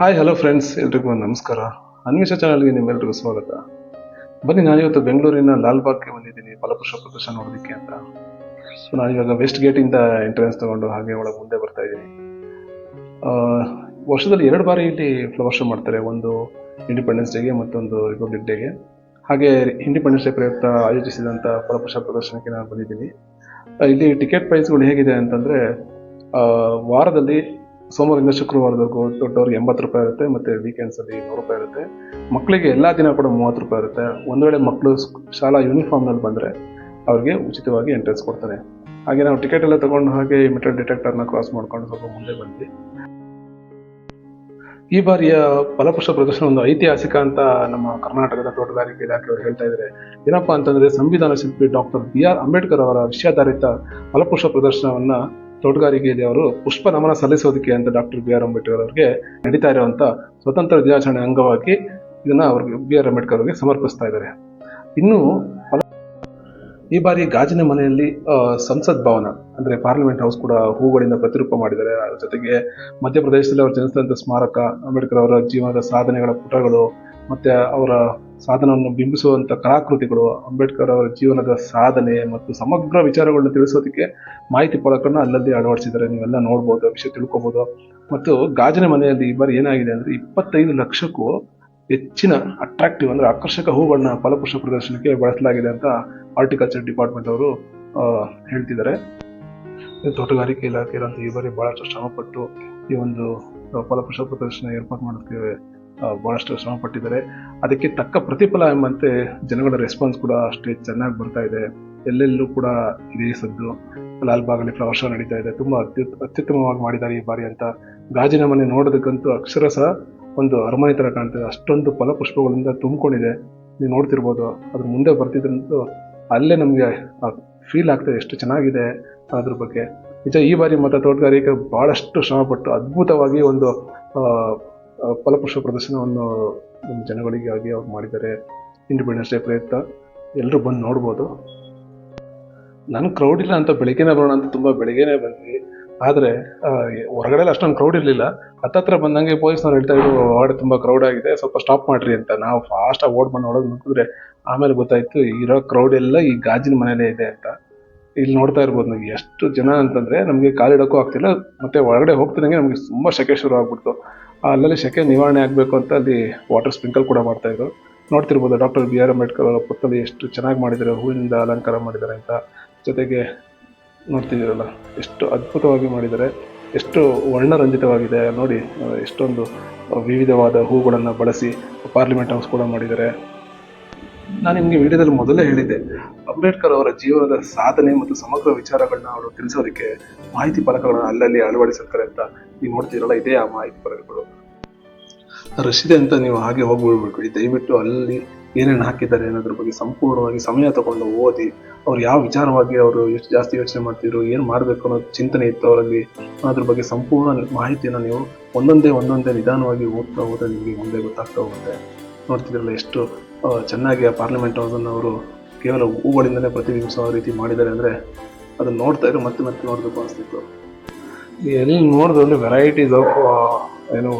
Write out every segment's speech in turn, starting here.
Hi hello friends ಎಲ್ರಿಗೂ ನಮಸ್ಕಾರ. ಅನ್ವೇಷ ಚಾನಲ್ಗೆ ನಿಮ್ಮೆಲ್ರಿಗೂ ಸ್ವಾಗತ. ಬನ್ನಿ, ನಾನಿವತ್ತು ಬೆಂಗಳೂರಿನ ಲಾಲ್ಬಾಗ್ಗೆ ಬಂದಿದ್ದೀನಿ, ಫಲಪುಷ್ಪ ಪ್ರದರ್ಶನ ನೋಡೋದಕ್ಕೆ ಅಂತ. ಸೊ ನಾನು ಇವಾಗ ವೆಸ್ಟ್ ಗೇಟಿಂದ ಎಂಟ್ರೆನ್ಸ್ ತಗೊಂಡು ಹಾಗೆ ಒಳಗೆ ಮುಂದೆ ಬರ್ತಾ ಇದ್ದೀನಿ. ವರ್ಷದಲ್ಲಿ ಎರಡು ಬಾರಿ ಇಲ್ಲಿ ಫ್ಲವರ್ ಶೋ ಮಾಡ್ತಾರೆ. ಒಂದು ಇಂಡಿಪೆಂಡೆನ್ಸ್ ಡೇಗೆ ಮತ್ತೊಂದು ರಿಪಬ್ಲಿಕ್ ಡೇಗೆ ಹಾಗೆ ಇಂಡಿಪೆಂಡೆನ್ಸ್ ಡೇ ಪ್ರಯುಕ್ತ ಆಯೋಜಿಸಿದಂಥ ಫಲಪುಷ್ಪ ಪ್ರದರ್ಶನಕ್ಕೆ ನಾನು ಬಂದಿದ್ದೀನಿ. ಇಲ್ಲಿ ಟಿಕೆಟ್ ಪ್ರೈಸ್ಗಳು ಹೇಗಿದೆ ಅಂತಂದರೆ ವಾರದಲ್ಲಿ ಸೋಮವಾರದಿಂದ ಶುಕ್ರವಾರದವರೆಗೂ ದೊಡ್ಡವ್ರಿಗೆ ಎಂಬತ್ತು ರೂಪಾಯಿ ಇರುತ್ತೆ, ಮತ್ತು ವೀಕೆಂಡ್ಸಲ್ಲಿ ನೂರು ರೂಪಾಯಿ ಇರುತ್ತೆ. ಮಕ್ಕಳಿಗೆ ಎಲ್ಲ ದಿನ ಕೂಡ ಮೂವತ್ತು ರೂಪಾಯಿ ಇರುತ್ತೆ. ಒಂದು ವೇಳೆ ಮಕ್ಕಳು ಶಾಲಾ ಯೂನಿಫಾರ್ಮ್ನಲ್ಲಿ ಬಂದರೆ ಅವ್ರಿಗೆ ಉಚಿತವಾಗಿ ಎಂಟ್ರೆನ್ಸ್ ಕೊಡ್ತಾರೆ. ಹಾಗೆ ನಾವು ಟಿಕೆಟ್ ಎಲ್ಲ ತಗೊಂಡು ಹಾಗೆ ಮೆಟಲ್ ಡಿಟೆಕ್ಟರ್ನ ಕ್ರಾಸ್ ಮಾಡ್ಕೊಂಡು ಸ್ವಲ್ಪ ಮುಂದೆ ಬಂದ್ವಿ. ಈ ಬಾರಿಯ ಫಲಪುಷ್ಪ ಪ್ರದರ್ಶನ ಒಂದು ಐತಿಹಾಸಿಕ ಅಂತ ನಮ್ಮ ಕರ್ನಾಟಕದ ತೋಟಗಾರಿಕೆ ಇಲಾಖೆಯವರು ಹೇಳ್ತಾ ಇದ್ದಾರೆ ಏನಪ್ಪಾ ಅಂತಂದ್ರೆ ಸಂವಿಧಾನ ಶಿಲ್ಪಿ ಡಾಕ್ಟರ್ ಬಿ ಆರ್ ಅಂಬೇಡ್ಕರ್ ಅವರ ವಿಷಯಾಧಾರಿತ ಫಲಪುಷ್ಪ ಪ್ರದರ್ಶನವನ್ನ ತೋಟಗಾರಿಕೆಯಲ್ಲಿ ಅವರು ಪುಷ್ಪ ನಮನ ಸಲ್ಲಿಸೋದಕ್ಕೆ ಅಂತ ಡಾಕ್ಟರ್ ಬಿ ಆರ್ ಅಂಬೇಡ್ಕರ್ ಅವರಿಗೆ ನಡೀತಾ ಇರುವಂತ ಸ್ವತಂತ್ರ ದಿನಾಚರಣೆ ಅಂಗವಾಗಿ ಇದನ್ನ ಅವ್ರಿಗೆ ಬಿ ಆರ್ ಅಂಬೇಡ್ಕರ್ ಅವರಿಗೆ ಸಮರ್ಪಿಸ್ತಾ ಇದ್ದಾರೆ. ಇನ್ನು ಈ ಬಾರಿ ಗಾಜಿನ ಮನೆಯಲ್ಲಿ ಸಂಸತ್ ಭವನ, ಅಂದ್ರೆ ಪಾರ್ಲಿಮೆಂಟ್ ಹೌಸ್ ಕೂಡ ಹೂಗಳಿಂದ ಪ್ರತಿರೂಪ ಮಾಡಿದ್ದಾರೆ. ಅದರ ಜೊತೆಗೆ ಮಧ್ಯಪ್ರದೇಶದಲ್ಲಿ ಅವರು ಜನಿಸಿದಂಥ ಸ್ಮಾರಕ, ಅಂಬೇಡ್ಕರ್ ಅವರ ಜೀವನದ ಸಾಧನೆಗಳ ಪುಟಗಳು, ಮತ್ತೆ ಅವರ ಸಾಧನವನ್ನು ಬಿಂಬಿಸುವಂತ ಕಲಾಕೃತಿಗಳು ಅಂಬೇಡ್ಕರ್ ಅವರ ಜೀವನದ ಸಾಧನೆ ಮತ್ತು ಸಮಗ್ರ ವಿಚಾರಗಳನ್ನ ತಿಳಿಸೋದಕ್ಕೆ ಮಾಹಿತಿ ಫಲಕನ್ನ ಅಲ್ಲಲ್ಲಿ ಅಳವಡಿಸಿದ್ದಾರೆ. ನೀವೆಲ್ಲ ನೋಡ್ಬೋದು ವಿಷಯ ತಿಳ್ಕೊಬೋದು. ಮತ್ತು ಗಾಜಿನ ಮನೆಯಲ್ಲಿ ಈ ಬಾರಿ ಏನಾಗಿದೆ ಅಂದ್ರೆ ಇಪ್ಪತ್ತೈದು ಲಕ್ಷಕ್ಕೂ ಹೆಚ್ಚಿನ ಅಟ್ರಾಕ್ಟಿವ್ ಅಂದ್ರೆ ಆಕರ್ಷಕ ಹೂಗಳನ್ನ ಫಲಪುಷ್ಪ ಪ್ರದರ್ಶನಕ್ಕೆ ಬಳಸಲಾಗಿದೆ ಅಂತ ಹಾರ್ಟಿಕಲ್ಚರ್ ಡಿಪಾರ್ಟ್ಮೆಂಟ್ ಅವರು ಹೇಳ್ತಿದ್ದಾರೆ. ತೋಟಗಾರಿಕೆ ಇಲಾಖೆ ಈ ಬಾರಿ ಬಹಳಷ್ಟು ಶ್ರಮಪಟ್ಟು ಈ ಒಂದು ಫಲಪುಷ್ಪ ಪ್ರದರ್ಶನ ಏರ್ಪಾಡು ಮಾಡೋದಕ್ಕೆ ಆ, ಬಹಳಷ್ಟು ಶ್ರಮ ಪಟ್ಟಿದ್ದಾರೆ ಅದಕ್ಕೆ ತಕ್ಕ ಪ್ರತಿಫಲ ಎಂಬಂತೆ ಜನಗಳ ರೆಸ್ಪಾನ್ಸ್ ಕೂಡ ಅಷ್ಟೇ ಚೆನ್ನಾಗಿ ಬರ್ತಾ ಇದೆ. ಎಲ್ಲೆಲ್ಲೂ ಕೂಡ ಇದೇ ಸದ್ದು. ಲಾಲ್ಬಾಗಲ್ಲಿ ಫ್ಲವರ್ ಶೋ ನಡೀತಾ ಇದೆ. ತುಂಬ ಅತ್ಯುತ್ ಅತ್ಯುತ್ತಮವಾಗಿ ಮಾಡಿದ್ದಾರೆ ಈ ಬಾರಿ ಅಂತ ಗಾಜಿನ ಮನೆ ನೋಡೋದಕ್ಕಂತೂ ಸಹ ಒಂದು ಅರಮನೆ ತರ ಕಾಣ್ತದೆ. ಅಷ್ಟೊಂದು ಫಲಪುಷ್ಪಗಳಿಂದ ತುಂಬಿಕೊಂಡಿದೆ. ನೀವು ನೋಡ್ತಿರ್ಬೋದು ಅದ್ರ ಮುಂದೆ ಬರ್ತಿದ್ರಂತೂ ಅಲ್ಲೇ ನಮಗೆ ಫೀಲ್ ಆಗ್ತದೆ ಎಷ್ಟು ಚೆನ್ನಾಗಿದೆ ಅದ್ರ ಬಗ್ಗೆ. ನಿಜ ಈ ಬಾರಿ ಮತ್ತೆ ತೋಟಗಾರಿಕೆ ಬಹಳಷ್ಟು ಶ್ರಮಪಟ್ಟು ಅದ್ಭುತವಾಗಿ ಒಂದು ಫಲಪುಷ್ಪ ಪ್ರದರ್ಶನವನ್ನು ನಮ್ಮ ಜನಗಳಿಗಾಗಿ ಅವ್ರು ಮಾಡಿದ್ದಾರೆ. ಇಂಡಿಪೆಂಡೆನ್ಸ್ ಡೇ ಪ್ರಯತ್ನ ಎಲ್ಲರೂ ಬಂದು ನೋಡ್ಬೋದು. ನಾನು ಕ್ರೌಡ್ ಇಲ್ಲ ಅಂತ ಬೆಳಿಗ್ಗೆನೇ ಬರೋಣ ಅಂತ ತುಂಬ ಬೆಳಿಗ್ಗೆನೇ ಬಂದ್ವಿ. ಆದರೆ ಹೊರಗಡೆ ಅಷ್ಟೊಂದು ಕ್ರೌಡ್ ಇರಲಿಲ್ಲ. ಹತ್ತತ್ರ ಬಂದಂಗೆ ಪೊಲೀಸ್ನವ್ರು ಹೇಳ್ತಾ ಇದ್ರು ಹೊರಗಡೆ ತುಂಬ ಕ್ರೌಡ್ ಆಗಿದೆ. ಸ್ವಲ್ಪ ಸ್ಟಾಪ್ ಮಾಡ್ರಿ ಅಂತ. ನಾವು ಫಾಸ್ಟ್ ಆಗಿ ಓಡ್ ಬಂದು ನೋಡೋದು ನುಗ್ಗಿದ್ರೆ ಆಮೇಲೆ ಗೊತ್ತಾಯ್ತು, ಇರೋ ಕ್ರೌಡ್ ಎಲ್ಲ ಈ ಗಾಜಿನ ಮನೇಲೇ ಇದೆ ಅಂತ. ಇಲ್ಲಿ ನೋಡ್ತಾ ಇರ್ಬೋದು ಎಷ್ಟು ಜನ ಅಂತಂದ್ರೆ ನಮಗೆ ಕಾಲಿಡೋಕ್ಕೂ ಆಗ್ತಿಲ್ಲ. ಮತ್ತೆ ಒಳಗಡೆ ಹೋಗ್ತಿದಂಗೆ ನಮಗೆ ತುಂಬ ಸೆಕೆ ಶುರು ಆಗ್ಬಿಡ್ತು. ಅಲ್ಲಲ್ಲಿ ಸೆಕೆ ನಿವಾರಣೆ ಆಗಬೇಕು ಅಂತ ಅಲ್ಲಿ ವಾಟರ್ ಸ್ಪ್ರಿಂಕಲ್ ಕೂಡ ಮಾಡ್ತಾ ಇದ್ರು. ನೋಡ್ತಿರ್ಬೋದು ಡಾಕ್ಟರ್ ಬಿ ಆರ್ ಅಂಬೇಡ್ಕರ್ ಅವರ ಪಕ್ಕದಲ್ಲಿ ಎಷ್ಟು ಚೆನ್ನಾಗಿ ಮಾಡಿದ್ದಾರೆ, ಹೂವಿನಿಂದ ಅಲಂಕಾರ ಮಾಡಿದ್ದಾರೆ ಅಂತ. ಜೊತೆಗೆ ನೋಡ್ತಿದ್ದೀರಲ್ಲ, ಎಷ್ಟು ಅದ್ಭುತವಾಗಿ ಮಾಡಿದ್ದಾರೆ, ಎಷ್ಟು ವರ್ಣರಂಜಿತವಾಗಿದೆ. ನೋಡಿ, ಎಷ್ಟೊಂದು ವಿವಿಧವಾದ ಹೂಗಳನ್ನು ಬಳಸಿ ಪಾರ್ಲಿಮೆಂಟ್ ಹೌಸ್ ಕೂಡ ಮಾಡಿದ್ದಾರೆ. ನಾನು ನಿಮಗೆ ವಿಡಿಯೋದಲ್ಲಿ ಮೊದಲೇ ಹೇಳಿದ್ದೆ, ಅಂಬೇಡ್ಕರ್ ಅವರ ಜೀವನದ ಸಾಧನೆ ಮತ್ತು ಸಮಗ್ರ ವಿಚಾರಗಳನ್ನ ಅವರು ತಿಳಿಸೋದಕ್ಕೆ ಮಾಹಿತಿ ಫಲಕಗಳನ್ನ ಅಲ್ಲಲ್ಲಿ ಅಳವಡಿಸಿರ್ತಾರೆ ಅಂತ ನೀವು ನೋಡ್ತೀರಲ್ಲ, ಇದೇ ಆ ಮಾಹಿತಿ ಫಲಕಗಳು. ರಶ್ ಅಂತ ನೀವು ಹಾಗೆ ಹೋಗ್ಬಿಡ್ಬೇಡಿ ದಯವಿಟ್ಟು ಅಲ್ಲಿ ಏನೇನು ಹಾಕಿದ್ದಾರೆ ಅನ್ನೋದ್ರ ಬಗ್ಗೆ ಸಂಪೂರ್ಣವಾಗಿ ಸಮಯ ತಗೊಂಡು ಓದಿ, ಅವ್ರು ಯಾವ ವಿಚಾರವಾಗಿ ಅವರು ಎಷ್ಟು ಜಾಸ್ತಿ ಯೋಚನೆ ಮಾಡ್ತಿದ್ರು, ಏನು ಮಾಡಬೇಕು ಅನ್ನೋ ಚಿಂತನೆ ಇತ್ತು ಅವರಲ್ಲಿ, ಅದ್ರ ಬಗ್ಗೆ ಸಂಪೂರ್ಣ ಮಾಹಿತಿಯನ್ನು ನೀವು ಒಂದೊಂದೇ ಒಂದೊಂದೇ ನಿಧಾನವಾಗಿ ಓದ್ತಾ ಹೋದ್ರೆ ನಿಮಗೆ ಮುಂದೆ ಗೊತ್ತಾಗ್ತಾ ಹೋಗುತ್ತೆ. ನೋಡ್ತಿದ್ರಲ್ಲ ಎಷ್ಟು ಚೆನ್ನಾಗಿ ಆ ಪಾರ್ಲಿಮೆಂಟ್ ಹೌಸನ್ನು ಅವರು ಕೇವಲ ಹೂಗಳಿಂದಲೇ ಪ್ರತಿಬಿಂಬಿಸೋ ರೀತಿ ಮಾಡಿದ್ದಾರೆ ಅಂದರೆ ಅದನ್ನು ನೋಡ್ತಾ ಇದ್ರೆ ಮತ್ತೆ ಮತ್ತೆ ನೋಡಬೇಕು ಅನಿಸ್ತಿತ್ತು. ಎಲ್ಲಿ ನೋಡಿದ್ರೆ ವೆರೈಟೀಸ್ ಆಫ್ ಏನು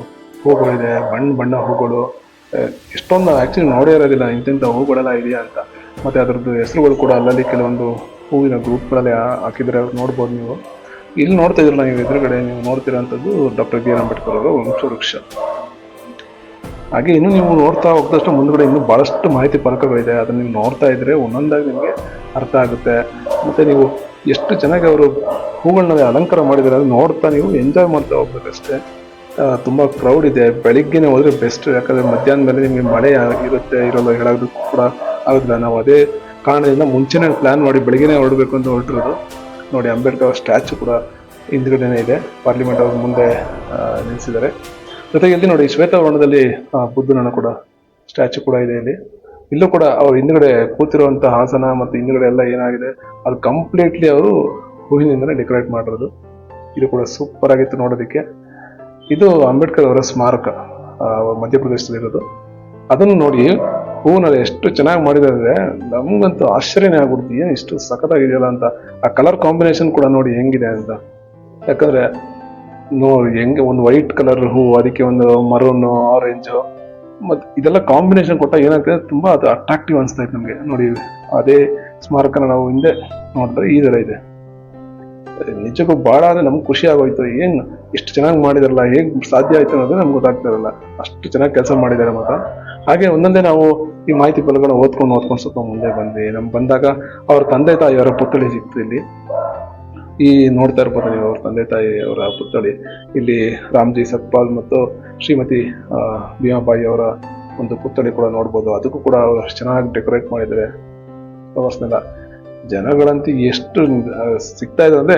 ಹೂಗಳಿದೆ, ಬಣ್ಣ ಬಣ್ಣ ಹೂಗಳು ಎಷ್ಟೊಂದು ಆ್ಯಕ್ಚುಲಿ ನೋಡೇ ಇರೋದಿಲ್ಲ, ಇಂತಿಂಥ ಹೂಗಳೆಲ್ಲ ಇದೆಯಾ ಅಂತ. ಮತ್ತು ಅದರದ್ದು ಹೆಸರುಗಳು ಕೂಡ ಅಲ್ಲಲ್ಲಿ ಕೆಲವೊಂದು ಹೂವಿನ ಗ್ರೂಪ್ಗಳಲ್ಲಿ ಹಾಕಿದರೆ ನೋಡ್ಬೋದು ನೀವು. ಇಲ್ಲಿ ನೋಡ್ತಾ ಇದ್ರಲ್ಲ ನೀವು ಎದುರುಗಡೆ, ನೀವು ನೋಡ್ತಿರೋಂಥದ್ದು ಡಾಕ್ಟರ್ ಬಿ ಆರ್. ಅಂಬೇಡ್ಕರ್ ಅವರ ವಂಶವೃಕ್ಷ. ಹಾಗೆ ಇನ್ನು ನೀವು ನೋಡ್ತಾ ಹೋಗ್ದಷ್ಟು ಮುಂದ್ಗಡೆ ಇನ್ನೂ ಭಾಳಷ್ಟು ಮಾಹಿತಿ ಫಲಕಗಳಿದೆ. ಅದನ್ನು ನೀವು ನೋಡ್ತಾ ಇದ್ರೆ ಒಂದೊಂದಾಗಿ ನಿಮಗೆ ಅರ್ಥ ಆಗುತ್ತೆ. ಮತ್ತೆ ನೀವು ಎಷ್ಟು ಚೆನ್ನಾಗಿ ಅವರು ಹೂಗಳನ್ನ ಅಲಂಕಾರ ಮಾಡಿದ್ದಾರೆ ಅದನ್ನು ನೋಡ್ತಾ ನೀವು ಎಂಜಾಯ್ ಮಾಡ್ತಾ ಹೋಗ್ಬೇಕಷ್ಟೇ. ತುಂಬ ಕ್ರೌಡ್ ಇದೆ. ಬೆಳಿಗ್ಗೆನೆ ಹೋದ್ರೆ ಬೆಸ್ಟ್ ಯಾಕಂದ್ರೆ ಮಧ್ಯಾಹ್ನ ಮೇಲೆ ನಿಮಗೆ ಮಳೆ ಇರುತ್ತೆ ಇರೋಲ್ಲ ಹೇಳೋದಕ್ಕೂ ಕೂಡ ಆಗೋದಿಲ್ಲ. ನಾವು ಅದೇ ಕಾರಣದಿಂದ ಮುಂಚೆನೇ ಪ್ಲಾನ್ ಮಾಡಿ ಬೆಳಿಗ್ಗೆನೆ ಹೊರಡಬೇಕು ಅಂತ ಹೊರಟಿರೋದು. ನೋಡಿ ಅಂಬೇಡ್ಕರ್ ಸ್ಟ್ಯಾಚು ಕೂಡ ಹಿಂದ್ಗಡೆನೇ ಇದೆ. ಪಾರ್ಲಿಮೆಂಟ್ ಅವ್ರ ಮುಂದೆ ನಿಲ್ಲಿಸಿದ್ದಾರೆ ಜೊತೆಗೆ ಇಲ್ಲಿ ನೋಡಿ ಶ್ವೇತವರ್ಣದಲ್ಲಿ ಬುದ್ಧನನ್ನು ಬುದ್ಧನ ಕೂಡ ಸ್ಟ್ಯಾಚು ಕೂಡ ಇದೆ ಇಲ್ಲಿ. ಇಲ್ಲೂ ಕೂಡ ಅವ್ರ ಹಿಂದ್ಗಡೆ ಕೂತಿರುವಂತಹ ಹಾಸನ ಮತ್ತು ಹಿಂದ್ಗಡೆ ಎಲ್ಲ ಏನಾಗಿದೆ, ಅದು ಕಂಪ್ಲೀಟ್ಲಿ ಅವರು ಹೂವಿನಿಂದನೇ ಡೆಕೋರೇಟ್ ಮಾಡಿರೋದು. ಇದು ಕೂಡ ಸೂಪರ್ ಆಗಿತ್ತು ನೋಡೋದಕ್ಕೆ. ಇದು ಅಂಬೇಡ್ಕರ್ ಅವರ ಸ್ಮಾರಕ ಮಧ್ಯಪ್ರದೇಶದಲ್ಲಿರೋದು. ಅದನ್ನು ನೋಡಿ ಹೂವಿನಲ್ಲಿ ಎಷ್ಟು ಚೆನ್ನಾಗಿ ಮಾಡಿದ್ದಾರೆ. ಅಂದ್ರೆ ನಮ್ಗಂತೂ ಆಶ್ಚರ್ಯನೇ ಆಗ್ಬಿಡ್ತು, ಏನು ಇಷ್ಟು ಸಖತ್ತಾಗಿದೆಯಲ್ಲ ಅಂತ. ಆ ಕಲರ್ ಕಾಂಬಿನೇಷನ್ ಕೂಡ ನೋಡಿ ಹೆಂಗಿದೆ ಅಂತ. ಯಾಕಂದ್ರೆ ಹೆಂಗೆ ಒಂದು ವೈಟ್ ಕಲರ್ ಹೂ, ಅದಕ್ಕೆ ಒಂದು ಮರೂನ್ ಆರೆಂಜು ಮತ್ತು ಇದೆಲ್ಲ ಕಾಂಬಿನೇಷನ್ ಕೊಟ್ಟಾಗ ಏನಾಗ್ತದೆ, ತುಂಬ ಅದು ಅಟ್ರಾಕ್ಟಿವ್ ಅನಿಸ್ತಾ ಇತ್ತು ನಮಗೆ. ನೋಡಿ, ಅದೇ ಸ್ಮಾರಕನ ನಾವು ಹಿಂದೆ ನೋಡಿದ್ರೆ ಈ ಥರ ಇದೆ. ನಿಜಕ್ಕೂ ಭಾಳ ಅಂದರೆ ನಮ್ಗೆ ಖುಷಿ ಆಗೋಯ್ತು. ಏನು ಇಷ್ಟು ಚೆನ್ನಾಗಿ ಮಾಡಿದಾರಲ್ಲ, ಹೇಗೆ ಸಾಧ್ಯ ಆಯ್ತು ಅನ್ನೋದು ನಮ್ಗೆ ಗೊತ್ತಾಗ್ತಾ ಇರಲ್ಲ. ಅಷ್ಟು ಚೆನ್ನಾಗಿ ಕೆಲಸ ಮಾಡಿದ್ದಾರೆ ಮಾತ್ರ. ಹಾಗೆ ಒಂದೊಂದೇ ನಾವು ಈ ಮಾಹಿತಿ ಫಲಗಳನ್ನ ಓದ್ಕೊಂಡು ಓದ್ಕೊಂಡು ಸ್ವಲ್ಪ ಮುಂದೆ ಬಂದ್ವಿ. ನಮ್ಗೆ ಬಂದಾಗ ಅವ್ರ ತಂದೆ ತಾಯಿಯವರ ಪುತ್ಥಳಿ ಸಿಕ್ತು ಇಲ್ಲಿ. ಈ ನೋಡ್ತಾ ಇರ್ಬೋದು ನೀವು ಅವ್ರ ತಂದೆ ತಾಯಿ, ಅವರ ಪುತ್ಥಳಿ. ಇಲ್ಲಿ ರಾಮ್ಜಿ ಸತ್ಪಾಲ್ ಮತ್ತು ಶ್ರೀಮತಿ ಭೀಮಾಬಾಯಿ ಅವರ ಒಂದು ಪುತ್ಥಳಿ ಕೂಡ ನೋಡ್ಬೋದು. ಅದಕ್ಕೂ ಕೂಡ ಅವರು ಚೆನ್ನಾಗಿ ಡೆಕೋರೇಟ್ ಮಾಡಿದ್ದಾರೆ. ಫ್ಲವರ್ಸ್ನೆಲ್ಲ ಜನಗಳಂತೂ ಎಷ್ಟು ಸಿಗ್ತಾ ಇದೆ ಅಂದ್ರೆ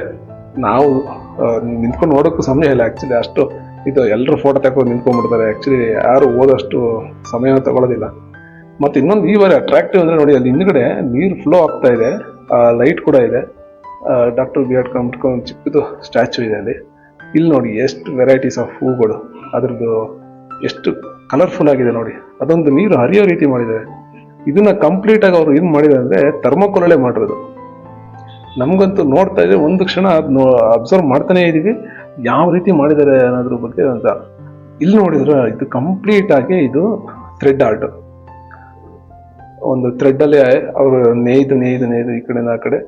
ನಾವು ನಿಂತ್ಕೊಂಡು ನೋಡೋಕ್ಕೂ ಸಮಯ ಇಲ್ಲ. ಆ್ಯಕ್ಚುಲಿ ಅಷ್ಟು ಇದು ಎಲ್ಲರೂ ಫೋಟೋ ತಗೊಂಡು ನಿಂತ್ಕೊಂಡ್ಬಿಡ್ತಾರೆ. ಆ್ಯಕ್ಚುಲಿ ಯಾರು ಓದೋಷ್ಟು ಸಮಯ ತಗೊಳ್ಳೋದಿಲ್ಲ ಮತ್ತೆ ಇನ್ನೊಂದು ಈ ಬಾರಿ ಅಟ್ರಾಕ್ಟಿವ್ ಅಂದ್ರೆ ನೋಡಿ, ಅಲ್ಲಿ ಹಿಂದ್ಗಡೆ ನೀರು ಫ್ಲೋ ಆಗ್ತಾ ಇದೆ. ಲೈಟ್ ಕೂಡ ಇದೆ. ಡಾಕ್ಟರ್ ಬಿ ಆರ್ ಕಂಪ್ಟ್ ಒಂದು ಚಿಕ್ಕದು ಸ್ಟ್ಯಾಚು ಇದೆ ಅಲ್ಲಿ. ಇಲ್ಲಿ ನೋಡಿ ಎಷ್ಟು ವೆರೈಟೀಸ್ ಆಫ್ ಹೂಗಳು. ಅದ್ರದ್ದು ಎಷ್ಟು ಕಲರ್ಫುಲ್ ಆಗಿದೆ ನೋಡಿ. ಅದೊಂದು ನೀರು ಹರಿಯೋ ರೀತಿ ಮಾಡಿದ್ದಾರೆ. ಇದನ್ನ ಕಂಪ್ಲೀಟ್ ಆಗಿ ಅವರು ಏನು ಮಾಡಿದ್ದಾರೆ ಅಂದ್ರೆ ಥರ್ಮೋಕೋಲಲ್ಲೇ ಮಾಡಿರೋದು. ನಮಗಂತೂ ನೋಡ್ತಾ ಇದ್ರೆ ಒಂದು ಕ್ಷಣ ಅದು ಅಬ್ಸರ್ವ್ ಮಾಡ್ತಾನೇ ಇದೀವಿ. ಯಾವ ರೀತಿ ಮಾಡಿದ್ದಾರೆ ಅನ್ನೋದ್ರ ಬಗ್ಗೆ ಅಂತ. ಇಲ್ಲಿ ನೋಡಿದ್ರೆ ಇದು ಕಂಪ್ಲೀಟ್ ಆಗಿ ಇದು ಥ್ರೆಡ್ ಆರ್ಟ್ ಒಂದು ಥ್ರೆಡ್ ಅಲ್ಲಿ ಅವರು ನೇಯ್ದು ನೇಯ್ದು ನೇಯ್ದು ಈ ಕಡೆ ಆ ಕಡೆ.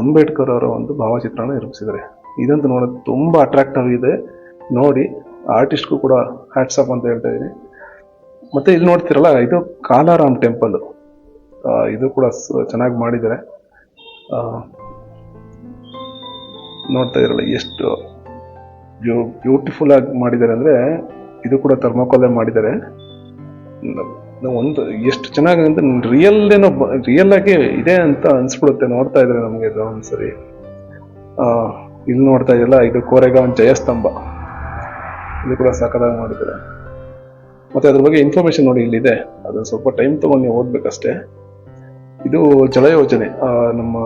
ಅಂಬೇಡ್ಕರ್ ಅವರ ಒಂದು ಭಾವಚಿತ್ರನ ನಿರ್ಮಿಸಿದ್ದಾರೆ. ಇದಂತೂ ನೋಡೋದು ತುಂಬ ಅಟ್ರಾಕ್ಟಿವ್ ಇದೆ ನೋಡಿ ಆರ್ಟಿಸ್ಟ್ಗೂ ಕೂಡ ಹ್ಯಾಟ್ಸಪ್ ಅಂತ ಹೇಳ್ತಾ ಇದ್ದೀನಿ. ಮತ್ತು ಇಲ್ಲಿ ನೋಡ್ತಿರಲ್ಲ, ಇದು ಕಾಲಾರಾಮ್ ಟೆಂಪಲ್ ಇದು ಕೂಡ ಚೆನ್ನಾಗಿ ಮಾಡಿದ್ದಾರೆ. ನೋಡ್ತಾ ಇರಲ್ಲ, ಎಷ್ಟು ಬ್ಯೂಟಿಫುಲ್ ಆಗಿ ಮಾಡಿದ್ದಾರೆ ಅಂದರೆ, ಇದು ಕೂಡ ಥರ್ಮೋಕೋಲೆ ಮಾಡಿದ್ದಾರೆ. ಒಂದು ಎಷ್ಟು ಚೆನ್ನಾಗಿ ಅಂದ್ರೆ ರಿಯಲ್ ಏನೋ ರಿಯಲ್ ಆಗಿ ಇದೆ ಅಂತ ಅನ್ಸ್ಬಿಡುತ್ತೆ, ನೋಡ್ತಾ ಇದ್ರೆ ನಮಗೆ ಇದು ಒಂದ್ಸರಿ. ಇಲ್ಲಿ ನೋಡ್ತಾ ಇದೆಯಲ್ಲ, ಇದು ಕೋರೆಗಾಂವ್ ಜಯಸ್ತಂಭ. ಇದು ಕೂಡ ಸಕಲಾಗಿ ಮಾಡಿದ್ದಾರೆ. ಮತ್ತೆ ಅದ್ರ ಬಗ್ಗೆ ಇನ್ಫಾರ್ಮೇಶನ್ ನೋಡಿ, ಇಲ್ಲಿದೆ. ಅದನ್ನ ಸ್ವಲ್ಪ ಟೈಮ್ ತಗೊಂಡು ನೀವು ಓದ್ಬೇಕಷ್ಟೇ. ಇದು ಜಲ ಯೋಜನೆ. ನಮ್ಮ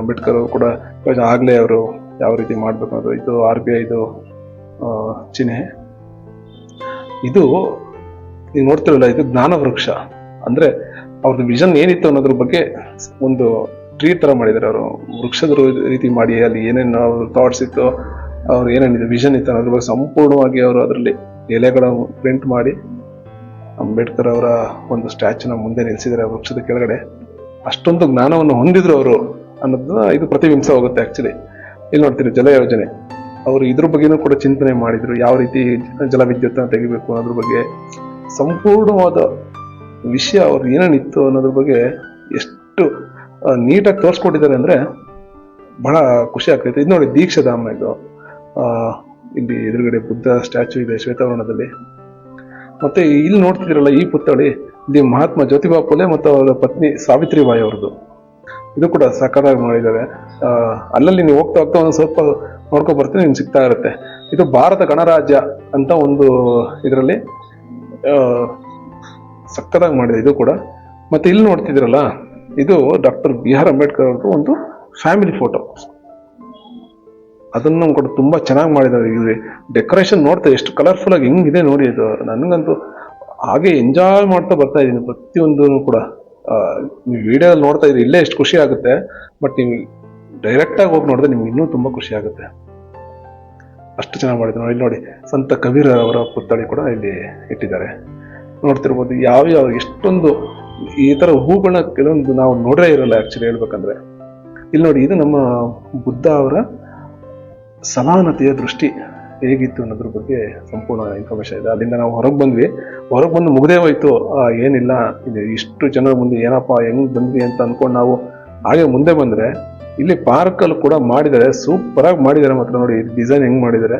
ಅಂಬೇಡ್ಕರ್ ಅವರು ಕೂಡ ಆಗ್ಲೇ ಅವರು ಯಾವ ರೀತಿ ಮಾಡ್ಬೇಕು ಅನ್ನೋದು, ಇದು ಆರ್ ಬಿ ಐದು ಚಿಹ್ನೆ. ಇದು ನೀವು ನೋಡ್ತಿರಲ್ಲ, ಇದು ಜ್ಞಾನ ವೃಕ್ಷ ಅಂದ್ರೆ ಅವ್ರದ್ದು ವಿಷನ್ ಏನಿತ್ತು ಅನ್ನೋದ್ರ ಬಗ್ಗೆ ಒಂದು ಟ್ರೀ ತರ ಮಾಡಿದ್ದಾರೆ ಅವರು. ವೃಕ್ಷದ ರೀತಿ ಮಾಡಿ, ಅಲ್ಲಿ ಏನೇನು ಅವ್ರ ಥಾಟ್ಸ್ ಇತ್ತು, ಅವ್ರು ಏನೇನಿದೆ ವಿಷನ್ ಇತ್ತು ಅನ್ನೋದ್ರ ಬಗ್ಗೆ ಸಂಪೂರ್ಣವಾಗಿ ಅವರು ಅದರಲ್ಲಿ ಎಲೆಗಳ ಪ್ರಿಂಟ್ ಮಾಡಿ, ಅಂಬೇಡ್ಕರ್ ಅವರ ಒಂದು ಸ್ಟ್ಯಾಚ್ಯೂನ ಮುಂದೆ ನಿಲ್ಲಿಸಿದ್ದಾರೆ ವೃಕ್ಷದ ಕೆಳಗಡೆ. ಅಷ್ಟೊಂದು ಜ್ಞಾನವನ್ನು ಹೊಂದಿದ್ರು ಅವರು ಅನ್ನೋದನ್ನ ಇದು ಪ್ರತಿಬಿಂಬಿಸ ಹೋಗುತ್ತೆ ಆಕ್ಚುಲಿ ಇಲ್ಲಿ ನೋಡ್ತೀರಿ ಜಲ ಯೋಜನೆ. ಅವರು ಇದ್ರ ಬಗ್ಗೆನೂ ಕೂಡ ಚಿಂತನೆ ಮಾಡಿದ್ರು, ಯಾವ ರೀತಿ ಜಲವಿದ್ಯುತ್ ತೆಗಿಬೇಕು ಅನ್ನೋದ್ರ ಬಗ್ಗೆ. ಸಂಪೂರ್ಣವಾದ ವಿಷಯ ಅವ್ರಿಗೆ ಏನೇನಿತ್ತು ಅನ್ನೋದ್ರ ಬಗ್ಗೆ ಎಷ್ಟು ನೀಟಾಗಿ ತೋರಿಸ್ಕೊಟ್ಟಿದ್ದಾರೆ ಅಂದರೆ ಬಹಳ ಖುಷಿ ಆಗ್ತೈತೆ. ಇದು ನೋಡಿ ದೀಕ್ಷಾಧಾಮ ಇದು. ಇಲ್ಲಿ ಎದುರುಗಡೆ ಬುದ್ಧ ಸ್ಟ್ಯಾಚು ಇದೆ ಶ್ವೇತವರ್ಣದಲ್ಲಿ. ಮತ್ತೆ ಇಲ್ಲಿ ನೋಡ್ತಿದ್ದೀರಲ್ಲ ಈ ಪುತ್ಥಳಿ, ಇಲ್ಲಿ ಮಹಾತ್ಮ ಜ್ಯೋತಿಬಾ ಪುಲೆ ಮತ್ತು ಅವರ ಪತ್ನಿ ಸಾವಿತ್ರಿಬಾಯಿ ಅವ್ರದ್ದು. ಇದು ಕೂಡ ಸಖತ್ತಾಗಿ ಮಾಡಿದ್ದಾರೆ. ಅಲ್ಲಲ್ಲಿ ನೀವು ಹೋಗ್ತಾ ಹೋಗ್ತಾ ಒಂದು ಸ್ವಲ್ಪ ನೋಡ್ಕೊ ಬರ್ತೀನಿ, ನಿಮ್ಗೆ ಸಿಗ್ತಾ ಇರುತ್ತೆ. ಇದು ಭಾರತ ಗಣರಾಜ್ಯ ಅಂತ ಒಂದು ಇದರಲ್ಲಿ ಸಕ್ಕತ್ತಾಗಿ ಮಾಡಿದೆ ಇದು ಕೂಡ. ಮತ್ತೆ ಇಲ್ಲಿ ನೋಡ್ತಿದ್ದೀರಲ್ಲ, ಇದು ಡಾಕ್ಟರ್ ಬಿ ಆರ್ ಅಂಬೇಡ್ಕರ್ ಅವ್ರದ್ದು ಒಂದು ಫ್ಯಾಮಿಲಿ ಫೋಟೋ ಅದನ್ನು ಕೂಡ ತುಂಬ ಚೆನ್ನಾಗಿ ಮಾಡಿದ್ದಾರೆ. ಇಲ್ಲಿ ಡೆಕೋರೇಷನ್ ನೋಡ್ತಾ ಎಷ್ಟು ಕಲರ್ಫುಲ್ ಆಗಿ ಹೆಂಗಿದೆ ನೋಡಿ ಇದು. ನನಗಂತೂ ಹಾಗೆ ಎಂಜಾಯ್ ಮಾಡ್ತಾ ಬರ್ತಾ ಇದ್ದೀನಿ ಪ್ರತಿಯೊಂದೂ ಕೂಡ. ನೀವು ವಿಡಿಯೋದಲ್ಲಿ ನೋಡ್ತಾ ಇದ್ರೆ ಇಲ್ಲೇ ಎಷ್ಟು ಖುಷಿ ಆಗುತ್ತೆ. ಬಟ್ ನೀವು ಡೈರೆಕ್ಟಾಗಿ ಹೋಗಿ ನೋಡಿದ್ರೆ ನಿಮ್ಗೆ ಇನ್ನೂ ತುಂಬ ಖುಷಿ ಆಗುತ್ತೆ. ಅಷ್ಟು ಚೆನ್ನಾಗಿ ಮಾಡಿದ್ರು ನೋಡಿ, ಇಲ್ಲಿ ನೋಡಿ. ಸಂತ ಕಬೀರ್ ಅವರ ಪುತ್ಥಳಿ ಕೂಡ ಇಲ್ಲಿ ಇಟ್ಟಿದ್ದಾರೆ. ನೋಡ್ತಿರ್ಬೋದು ಯಾವ ಯಾವ ಎಷ್ಟೊಂದು ಈ ಥರ ಹೂಗಳನ್ನ ಕೆಲವೊಂದು ನಾವು ನೋಡೇ ಇರಲ್ಲ ಆ್ಯಕ್ಚುಲಿ ಹೇಳ್ಬೇಕಂದ್ರೆ. ಇಲ್ಲಿ ನೋಡಿ, ಇದು ನಮ್ಮ ಬುದ್ಧ ಅವರ ಸಮಾನತೆಯ ದೃಷ್ಟಿ ಹೇಗಿತ್ತು ಅನ್ನೋದ್ರ ಬಗ್ಗೆ ಸಂಪೂರ್ಣ ಇನ್ಫಾರ್ಮೇಶನ್ ಇದೆ. ಅಲ್ಲಿಂದ ನಾವು ಹೊರಗೆ ಬಂದ್ವಿ. ಹೊರಗೆ ಬಂದು ಮುಗದೇ ಹೋಯ್ತು. ಏನಿಲ್ಲ ಇದು ಇಷ್ಟು ಜನರ ಮುಂದೆ ಏನಪ್ಪ, ಹೆಂಗ್ ಬಂದ್ವಿ ಅಂತ ಅನ್ಕೊಂಡು ನಾವು ಹಾಗೆ ಮುಂದೆ ಬಂದ್ರೆ ಇಲ್ಲಿ ಪಾರ್ಕಲ್ಲಿ ಕೂಡ ಮಾಡಿದ್ದಾರೆ ಸೂಪರಾಗಿ ಮಾಡಿದ್ದಾರೆ ಮಾತ್ರ ನೋಡಿ ಡಿಸೈನ್ ಹೆಂಗ್ ಮಾಡಿದ್ದಾರೆ.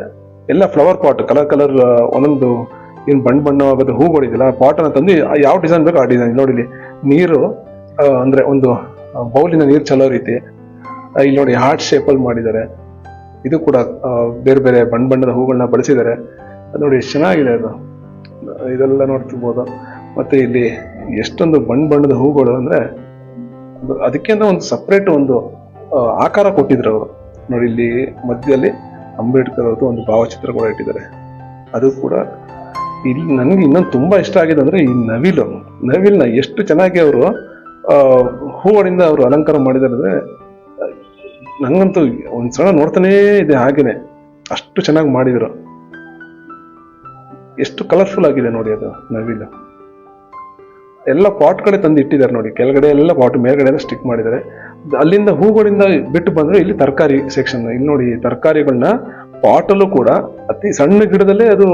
ಎಲ್ಲ ಫ್ಲವರ್ ಪಾಟ್ ಕಲರ್ ಕಲರ್ ಒಂದೊಂದು ಏನು ಬಣ್ಣ ಬಣ್ಣವಾಗದ ಹೂಗಳಿದೆಯಲ್ಲ ಪಾಟ್ ಅನ್ನ ತಂದು ಯಾವ ಡಿಸೈನ್ ಬೇಕೋ ಆ ಡಿಸೈನ್ ನೋಡಿ ಇಲ್ಲಿ ನೀರು ಅಂದರೆ ಒಂದು ಬೌಲಿನ ನೀರು ಚಲೋ ರೀತಿ. ಇಲ್ಲಿ ನೋಡಿ ಹಾರ್ಟ್ ಶೇಪಲ್ಲಿ ಮಾಡಿದ್ದಾರೆ. ಇದು ಕೂಡ ಬೇರೆ ಬೇರೆ ಬಣ್ಣ ಬಣ್ಣದ ಹೂಗಳನ್ನ ಬಳಸಿದ್ದಾರೆ. ನೋಡಿ ಎಷ್ಟು ಚೆನ್ನಾಗಿದೆ ಅದು. ಇದೆಲ್ಲ ನೋಡ್ತಿರ್ಬೋದು. ಮತ್ತೆ ಇಲ್ಲಿ ಎಷ್ಟೊಂದು ಬಣ್ಣ ಬಣ್ಣದ ಹೂಗಳು ಅಂದ್ರೆ ಅದು ಅದಕ್ಕೆ ಒಂದು ಸಪ್ರೇಟ್ ಒಂದು ಆಕಾರ ಕೊಟ್ಟಿದ್ರು ಅವರು. ನೋಡಿ, ಇಲ್ಲಿ ಮಧ್ಯದಲ್ಲಿ ಅಂಬೇಡ್ಕರ್ ಅವ್ರದ್ದು ಒಂದು ಭಾವಚಿತ್ರ ಕೂಡ ಇಟ್ಟಿದ್ದಾರೆ. ಅದು ಕೂಡ ಇಲ್ಲಿ ನನಗೆ ಇನ್ನೊಂದು ತುಂಬ ಇಷ್ಟ ಆಗಿದೆ ಅಂದ್ರೆ ಈ ನವಿಲು. ನವಿಲ್ನ ಎಷ್ಟು ಚೆನ್ನಾಗಿ ಅವರು ಹೂಗಳಿಂದ ಅವರು ಅಲಂಕಾರ ಮಾಡಿದ್ದಾರೆ ಅಂದ್ರೆ, ನಂಗಂತೂ ಒಂದು ಸಲ ನೋಡ್ತಾನೇ ಇದೆ ಹಾಗೇನೆ. ಅಷ್ಟು ಚೆನ್ನಾಗಿ ಮಾಡಿದ್ರು. ಎಷ್ಟು ಕಲರ್ಫುಲ್ ಆಗಿದೆ ನೋಡಿ ಅದು ನವಿಲು. ಎಲ್ಲ ಪಾಟ್ ಕಡೆ ತಂದು ಇಟ್ಟಿದ್ದಾರೆ ನೋಡಿ. ಕೆಳಗಡೆ ಎಲ್ಲ ಪಾಟ್ ಮೇಲ್ಗಡೆ ಎಲ್ಲ ಸ್ಟಿಕ್ ಮಾಡಿದ್ದಾರೆ. ಅಲ್ಲಿಂದ ಹೂಗಳಿಂದ ಬಿಟ್ಟು ಬಂದ್ರೆ ಇಲ್ಲಿ ತರಕಾರಿ ಸೆಕ್ಷನ್ ಇಲ್ಲಿ ನೋಡಿ, ತರಕಾರಿಗಳನ್ನ ಪಾಟಲ್ಲೂ ಕೂಡ ಅತಿ ಸಣ್ಣ ಗಿಡದಲ್ಲೇ ಅದು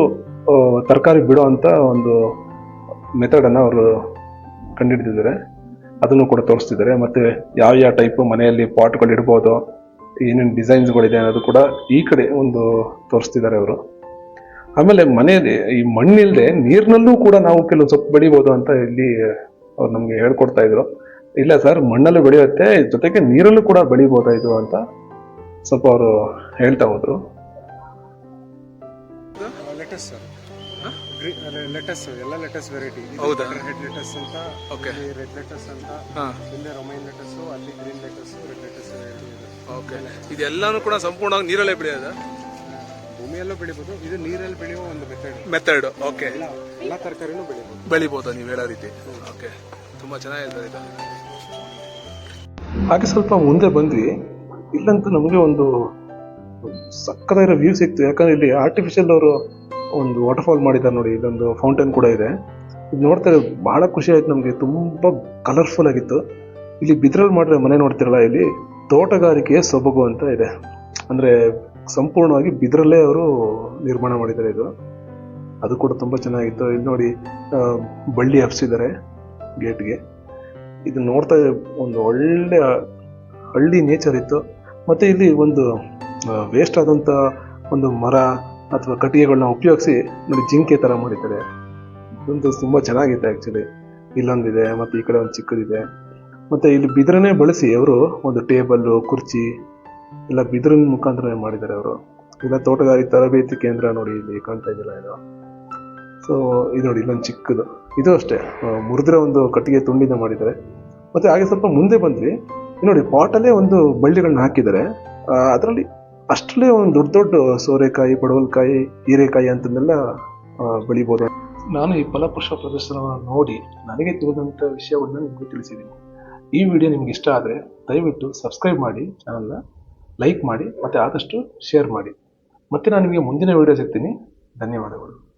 ತರಕಾರಿ ಬಿಡೋ ಅಂತ ಒಂದು ಮೆಥಡನ್ನು ಅವರು ಕಂಡುಹಿಡಿದಿದ್ದಾರೆ ಅದನ್ನು ಕೂಡ ತೋರಿಸ್ತಿದ್ದಾರೆ. ಮತ್ತೆ ಯಾವ ಯಾವ ಟೈಪ್ ಮನೆಯಲ್ಲಿ ಪಾಟ್ಗಳು ಇಡ್ಬೋದು ಏನೇನು ಡಿಸೈನ್ಸ್ಗಳಿದೆ ಅನ್ನೋದು ಕೂಡ ಈ ಕಡೆ ಒಂದು ತೋರಿಸ್ತಿದ್ದಾರೆ ಅವರು. ಆಮೇಲೆ ಮನೆ ಈ ಮಣ್ಣಿಲ್ಲದೆ ನೀರಿನಲ್ಲೂ ಕೂಡ ನಾವು ಕೆಲವು ಸೊಪ್ಪು ಬೆಳಿಬೋದು ಅಂತ ಇಲ್ಲಿ ಅವ್ರು ನಮ್ಗೆ ಹೇಳ್ಕೊಡ್ತಾ ಇದ್ರು. ಇಲ್ಲ ಸರ್ ಮಣ್ಣಲ್ಲೂ ಬೆಳೆಯುತ್ತೆ ಜೊತೆಗೆ ನೀರಲ್ಲೂ ಕೂಡ ಬೆಳಿಬೋದಾ ಇದು ಅಂತ ಸ್ವಲ್ಪ ಅವರು ಹೇಳ್ತಾ ಹೋದ್ರು. Lettuce sir. ಲೆಟಸ್ ಎಲ್ಲ ಲೆಟಸ್ ವೆರೈಟಿ ಹೌದಾ? ರೆಡ್ ಲೆಟಸ್ ಅಂತ ಓಕೆ ರೆಡ್ ಲೆಟಸ್ ಅಂತ ಹಾ. ಹಿಂದೆ ರೊಮೈನ್ ಲೆಟಸ್ ಅಲ್ಲಿ green lettuce red lettuce okay ಇದೆಲ್ಲಾನು ಕೂಡ ಸಂಪೂರ್ಣವಾಗಿ ನೀರಲ್ಲೇ ಬೆಳೆಯೋದ? ಭೂಮಿಯಲ್ಲೂ ಬೆಳಿಬಹುದು ಇದು ನೀರಲ್ಲಿ ಬೆಳೆಯುವ ಒಂದು ಮೆಥಡ್ ಮೆಥಡ್ ಓಕೆ ಎಲ್ಲ ತರಕಾರಿನೂ ಬೆಳಿಬಹುದು ಬೆಳಿಬಹುದು ನೀವು ಹೇಳೋ ರೀತಿ? ಓಕೆ ತುಂಬಾ ಚೆನ್ನಾಗಿದೆ ಇದು. ಹಾಗೆ ಸ್ವಲ್ಪ ಮುಂದೆ ಬಂದ್ವಿ. ಇಲ್ಲಂತೂ ನಮಗೆ ಒಂದು ಸಕ್ಕದಾಗಿರೋ ವ್ಯೂ ಸಿಕ್ತು. ಯಾಕಂದ್ರೆ ಇಲ್ಲಿ ಆರ್ಟಿಫಿಷಿಯಲ್ ಅವರು ಒಂದು ವಾಟರ್ ಫಾಲ್ ಮಾಡಿದ್ದಾರೆ ನೋಡಿ ಇಲ್ಲೊಂದು ಫೌಂಟೇನ್ ಕೂಡ ಇದೆ. ಇದು ನೋಡ್ತಾರೆ ಬಹಳ ಖುಷಿ ಆಯ್ತು ನಮಗೆ. ತುಂಬಾ ಕಲರ್ಫುಲ್ ಆಗಿತ್ತು. ಇಲ್ಲಿ ಬಿದ್ರಲ್ಲಿ ಮಾಡಿರೋ ಮನೆ ನೋಡ್ತಿರಲ್ಲ ಇಲ್ಲಿ ತೋಟಗಾರಿಕೆಯ ಸೊಬಗು ಅಂತ ಇದೆ. ಅಂದ್ರೆ ಸಂಪೂರ್ಣವಾಗಿ ಬಿದ್ರಲ್ಲೇ ಅವರು ನಿರ್ಮಾಣ ಮಾಡಿದ್ದಾರೆ ಇದು. ಅದು ಕೂಡ ತುಂಬ ಚೆನ್ನಾಗಿತ್ತು. ಇಲ್ಲಿ ನೋಡಿ ಬಳ್ಳಿ ಹಬ್ಸಿದ್ದಾರೆ ಗೇಟ್ಗೆ. ಇದು ನೋಡ್ತಾ ಒಂದು ಒಳ್ಳೆ ಹಳ್ಳಿ ನೇಚರ್ ಇತ್ತು. ಮತ್ತು ಇಲ್ಲಿ ಒಂದು ವೇಸ್ಟ್ ಆದಂಥ ಒಂದು ಮರ ಅಥವಾ ಕಟ್ಟಿಗೆಗಳನ್ನ ಉಪಯೋಗಿಸಿ ನೋಡಿ ಜಿಂಕೆ ಥರ ಮಾಡಿದ್ದಾರೆ. ಇದೊಂದು ತುಂಬ ಚೆನ್ನಾಗಿತ್ತು ಆ್ಯಕ್ಚುಲಿ ಇಲ್ಲೊಂದಿದೆ, ಮತ್ತು ಈ ಕಡೆ ಒಂದು ಚಿಕ್ಕದಿದೆ. ಮತ್ತು ಇಲ್ಲಿ ಬಿದಿರನ್ನೇ ಬಳಸಿ ಅವರು ಒಂದು ಟೇಬಲ್ಲು, ಕುರ್ಚಿ ಎಲ್ಲ ಬಿದಿರಿನ ಮುಖಾಂತರ ಮಾಡಿದ್ದಾರೆ ಅವರು. ಇಲ್ಲ ತೋಟಗಾರಿಕೆ ತರಬೇತಿ ಕೇಂದ್ರ ನೋಡಿ ಇಲ್ಲಿ ಕಾಣ್ತಾ ಇದೆಯಲ್ಲ ಇದು. ಸೊ ಇದು ನೋಡಿ ಇಲ್ಲೊಂದು ಚಿಕ್ಕದು. ಇದು ಅಷ್ಟೇ. ಮುರಿದ್ರೆ ಒಂದು ಕಟ್ಟಿಗೆ ತುಂಡಿನ ಮಾಡಿದ್ದಾರೆ. ಮತ್ತೆ ಹಾಗೆ ಸ್ವಲ್ಪ ಮುಂದೆ ಬಂದ್ವಿ. ನೋಡಿ, ಪಾಟಲ್ಲೇ ಒಂದು ಬಳ್ಳಿಗಳನ್ನ ಹಾಕಿದ್ದಾರೆ. ಅದರಲ್ಲಿ ಅಷ್ಟರಲ್ಲೇ ಒಂದು ದೊಡ್ಡ ದೊಡ್ಡ ಸೋರೆಕಾಯಿ, ಪಡವಲಕಾಯಿ, ಹೀರೆಕಾಯಿ ಅಂತನ್ನೆಲ್ಲ ಬೆಳಿಬೋದು. ನಾನು ಈ ಫಲಪುಷ್ಪ ಪ್ರದರ್ಶನವನ್ನು ನೋಡಿ ನನಗೆ ತಿಳಿದಂಥ ವಿಷಯವನ್ನು ನಿಮಗೆ ತಿಳಿಸಿದ್ದೀನಿ. ಈ ವಿಡಿಯೋ ನಿಮ್ಗೆ ಇಷ್ಟ ಆದರೆ ದಯವಿಟ್ಟು ಸಬ್ಸ್ಕ್ರೈಬ್ ಮಾಡಿ ಚಾನಲ್ನ ಲೈಕ್ ಮಾಡಿ ಮತ್ತೆ ಆದಷ್ಟು ಶೇರ್ ಮಾಡಿ. ಮತ್ತೆ ನಾನು ನಿಮಗೆ ಮುಂದಿನ ವಿಡಿಯೋ ಸಿಗ್ತೀನಿ. ಧನ್ಯವಾದಗಳು.